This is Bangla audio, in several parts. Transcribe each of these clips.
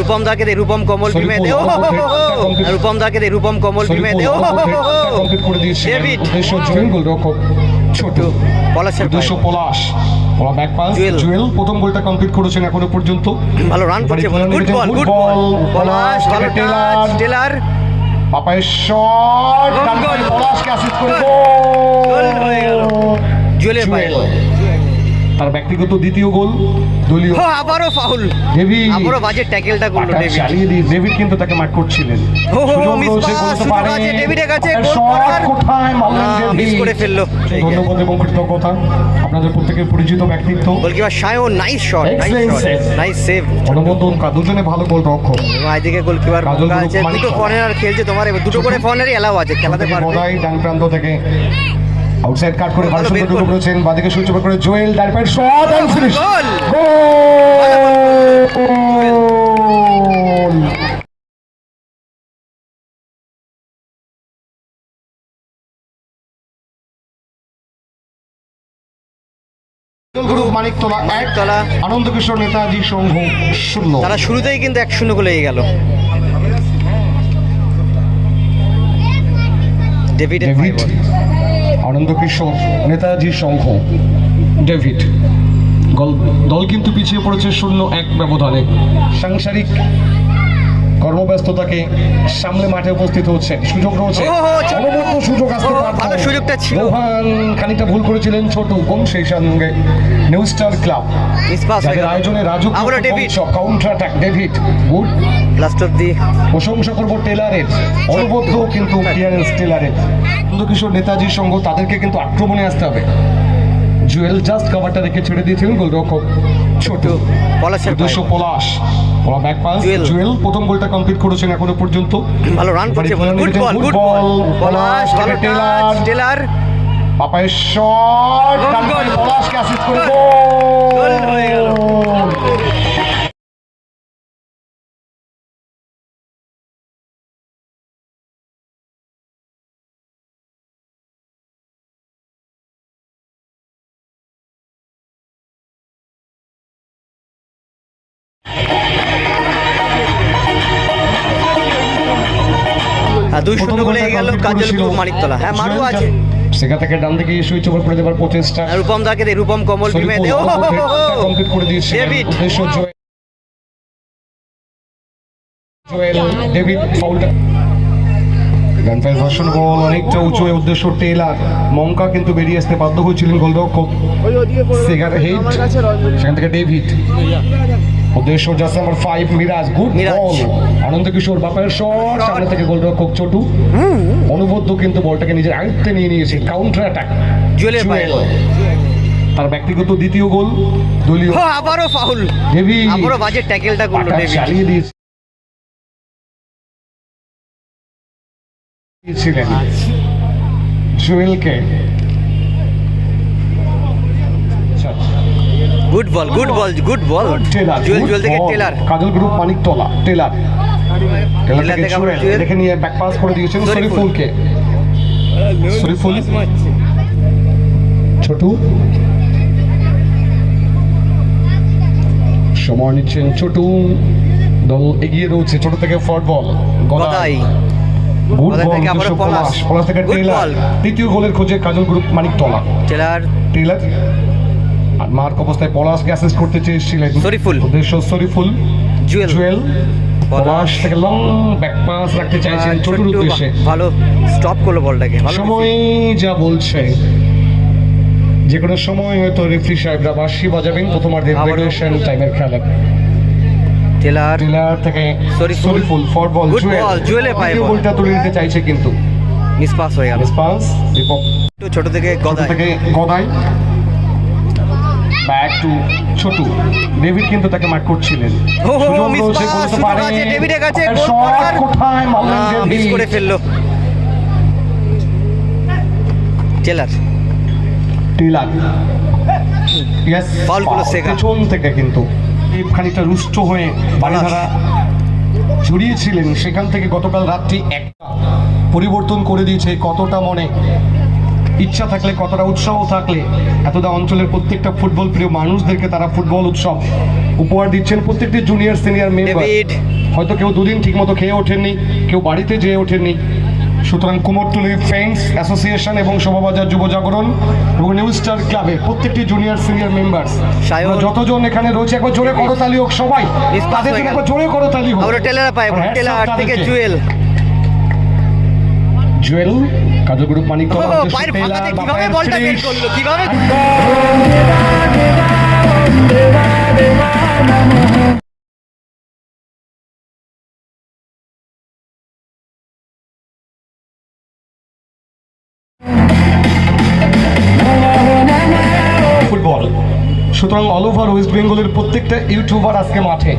রূপম দাকে দে রূপম কমল ভীমে দে। ও রূপম দাকে দে রূপম কমল ভীমে দে। ও ডেভিড। গোলরক্ষক ছোট। পলাশের উদ্দেশ্য পলাশ। পলা ব্যাক পাস জুয়েল। প্রথম গোলটা কমপ্লিট করেছেন এখনও পর্যন্ত। ভালো রান করছে বল। Good ball good ball Palash ভালো টাচ টেলার। পাপায়ের শট ডান পায়ে গোল। পলাশকে অ্যাসিস্ট করে গোল। গেল। জুয়েলের পায়ে। তার ব্যক্তিগত দ্বিতীয় গোল দলীয় ও আবারও ফাউল ডেভিড আবারও বাজে ট্যাকেলটা করল ডেভিড চালিয়ে দিয়ে ডেভিড কিন্তু তাকে মার্ক করছিলেন। ডেভিডের কাছে, একটা গোল করার। কোথায় মারলেন না, করে ফেলল। ধন্যবাদ এবং কৃতজ্ঞতা। আপনাদের প্রত্যেকের পরিচিত ব্যক্তিত্ব। Goalkeeper Sayan nice shot nice Excellent shot nice save অনুমোদন কা দুজনে ভালো গোল রক্ষক। এদিকে গোলকিপার আছে। দুটো কর্নার খেলছে তোমার দুটো করে কর্নারই এলাও আছে। খেলাতে পারবে। ডান প্রান্ত থেকে আউটসাইড কাট করে ভালো ভালো সুন্দর পড়েছেন বাদিকে ওভার করে জোয়েল ডান পায়ের shot and finish goal! Goal Maniktala এক মানিকতলা। আনন্দ কিশোর নেতাজি সংঘ শূন্য। তারা শুরুতেই কিন্তু এক শূন্য গোলে গেল। David five Ananda Kishore Netaji Sangha David. দল কিন্তু পিছিয়ে পড়েছে শূন্য এক ব্যবধানে। সাংসারিক কর্মব্যস্ততাকে সামলে মাঠে উপস্থিত হচ্ছে সুযোগ রয়েছে। অনবদ্য সুযোগ আসতে ভালো সুযোগটা ছিল। রোহান খানিকটা ভুল করেছিলেন ছোট কম সেই সঙ্গে নিউ স্টার ক্লাব যাদের আয়োজনে Raju counter attack David good. Last of the প্রশংসা করব টেলারের অনবদ্য কিন্তু ক্লিয়ারেন্স টেলারের। কিশোর নেতাজির সঙ্গ তাদেরকে কিন্তু আক্রমণে আসতে হবে। জুয়েল জাস্ট কভারটা রেখে ছেড়ে দিয়েছিলেন গোলরক্ষক। ছোট। পলাশের দুশো পলাশ। পলা ব্যাক পাস। জুয়েল। প্রথম গোলটা কমপ্লিট করেছেন এখনও পর্যন্ত। ভালো রান করছে good ball good ball Palash Taylor. পাপায়ের shot. পলাশকে অ্যাসিস্ট করে গোল। গোল হয়ে দুই শূন্য প্রথম গোলে গেল কাজল গ্রুপ মানিকতলা। হ্যাঁ মারু আছে। সেখান থেকে ডান দিকে সুইচ ওভার করে দেবার প্রচেষ্টা। রূপম দাকে দে রূপম কমল ভীমে দে। কমপ্লিট করে দিয়েছে উদ্দেশ্য জয়। ডেভিড ফাউলটা ডান পায়ের বল অনেকটা উঁচু উদ্দেশ্য টেলার মঙ্কা কিন্তু বেরিয়ে আসতে বাধ্য হয়েছিলেন গোলরক্ষক। হেড সেখান থেকে ডেভিড। উদ্দেশ্য just number five Miraj good. Ball Ananda Kishore বাপায়ের shot সামনে থেকে গোলরক্ষক ছোটু। অনুবদ্ধ কিন্তু বলটাকে নিজের আয়ত্তে নিয়ে নিয়েছে কাউন্টার অ্যাটাক জুয়েলের পায়ে। তার ব্যক্তিগত দ্বিতীয় গোল দলীয় ও আবারও ফাউল ডেভিড আবারও বাজে ট্যাকেলটা করল ডেভিড চালিয়ে দিয়েছে। ছিলেন জুয়েলকে good ball good ball good ball Taylor Juel Juel থেকে Taylor Kajal group Maniktala Taylor Taylor Taylor থেকে জুয়েল। দেখে নিয়ে ব্যাক পাস করে দিয়েছেন শরীফুল। শরীফুলকে শরীফুল ছোট। সময় নিচ্ছেন ছোট। দল এগিয়ে রয়েছে ছোট থেকে ফট বল গদাই। গুড বল থেকে পলাশ। পলাশ। থেকে টেলার তৃতীয় গোলের খোঁজে Kajal group Maniktala Taylor Taylor আর মার্ক অবস্থায় পলাশকে অ্যাসিস্ট করতে চেয়েছিলেন। শরীফুল। উদ্দেশ্য শরীফুল জুয়েল। জুয়েল। পলাশ থেকে লং ব্যাক পাস রাখতে চাইছেন ছোটুর উদ্দেশ্যে ভালো স্টপ করল বলটাকে সময় যা বলছে। যে কোনো সময় হয়তো রেফরি সাহেবরা বাঁশি বাজাবেন প্রথমার্ধের। রেগুলেশন টাইমের খেলা। টেলার। টেলার থেকে শরীফুল। ফর বল ball, জুয়েলের পায়ে। গোলটা তুলে নিতে চাইছে কিন্তু। মিস পাস হয়ে গেল। রেসপন্স দীপক ছোট থেকে গদাই। থেকে Gadai. Back to Chhotu. David কিন্তু তাকে মার্ক করছিলেন। ডেভিডের কাছে, একটা। কোথায় মিস করে ফেলল। টেলার। টিলার। ইয়েস পেছন থেকে কিন্তু। খানিকটা রুষ্ট হয়ে বাড়িধারা সেখান থেকে গতকাল রাত্রি একটা পরিবর্তন করে দিয়েছে। কতটা মনে ইচ্ছা থাকলে কতটা উৎসাহ থাকলে এতটা অঞ্চলের প্রত্যেকটা ফুটবল প্রিয় মানুষদেরকে তারা ফুটবল উৎসব উপহার দিচ্ছেন প্রত্যেকটি জুনিয়র সিনিয়র মেম্বার হয়তো কেউ দুদিন ঠিকমতো খেয়ে ওঠেননি কেউ বাড়িতে যেয়ে ওঠেননি। সুতরাং কুমোরটুলি ফ্রেন্ডস অ্যাসোসিয়েশন এবং শোভাবাজার যুব জাগরণ এবং নিউ স্টার ক্লাবে প্রত্যেকটি জুনিয়র সিনিয়র মেম্বার্স সায়ন। যতজন এখানে রয়েছে একবার জোরে করতালি হোক সবাই। তাদের জন্য একবার জোরে করতালি হোক। টেলার পাই আর hats off টেলার থেকে জুয়েল জুয়েল কাজল গ্রুপ মানিক ও, পায়ের ফাঁকাতে কীভাবে বলটা বের করল? কীভাবে ফুটবল। সুতরাং অল ওভার ওয়েস্ট বেঙ্গলের প্রত্যেকটা ইউটিউবার আজকে মাঠে।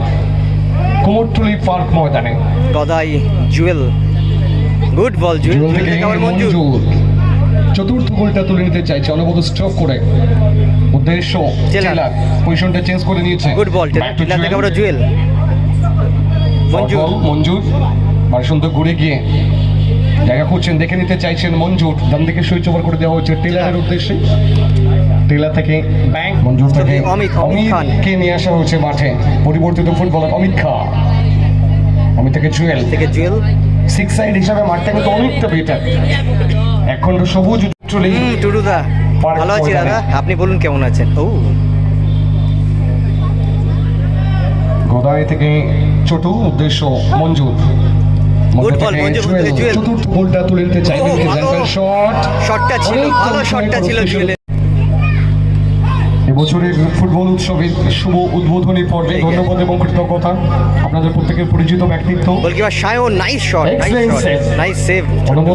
কুমোরটুলি পার্ক ময়দানে। গদাই জুয়েল গুড বল জুয়েল থেকে আবার মঞ্জুর চতুর্থ গোলটা তুলে নিতে চাইছে অনবত স্ট্রোক করে। উদ্দেশ্য। জেলার পজিশনটা চেঞ্জ করে নিয়েছে। গুড বল টেলার থেকে। আবার জুয়েল মঞ্জুর মঞ্জুর বাড়ি সুন্দর ঘুরে গিয়ে জায়গা খুঁজছেন দেখে নিতে চাইছেন মঞ্জুর। ডান দিকে সুইচ ওভার করে দেওয়া হচ্ছে টেলারের উদ্দেশ্যে। টেলার থেকে ব্যাংক মঞ্জুর থেকে অমিত। অমিতকে নিয়ে আসা হয়েছে মাঠে। পরিবর্তিত ফুটবলার অমিত খা। অমিত থেকে জুয়েল। থেকে জুয়েল। সিক্স সাইড হিসাবে মাঠটা কিন্তু অনেকটা বেটার এখন তো সবুজ চলে পার্ক ভালো আছি দাদা। আপনি বলুন কেমন আছেন? ও। গদাই থেকে ছোটু উদ্দেশ্য মঞ্জুর। চতুর্থ গোলটা তুলে নিতে ভালো। শট শটটা ছিল ভালো শটটা ছিল জুয়েলের এবছরের ফুটবল উৎসবের শুভ উদ্বোধনী পর্বে। ধন্যবাদ এবং কৃতজ্ঞতা। আপনাদের প্রত্যেকের পরিচিত ব্যক্তিত্ব। Goalkeeper Sayan nice shot nice save